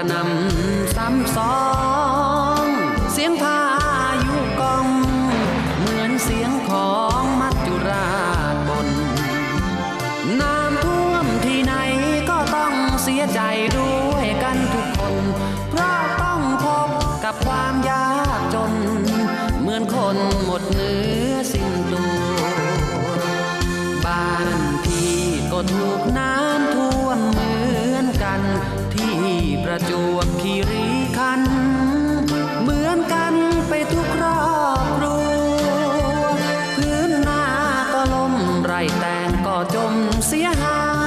ระนำซ้ำซ้อง เสียงพายุกอง เหมือนเสียงของมัจจุราชบน น้ำท่วมที่ไหนก็ต้องเสียใจด้วยกันทุกคน เพราะต้องพบกับความยากจน เหมือนคนหมดเนื้อสิ้นตัว บ้านพี่ก็ถูกน้ำ ประจวบคีรีขันเหมือนกันไปทุกครอบครัวพื้นนาก็ล้มไรแตงก็จมเสียหาย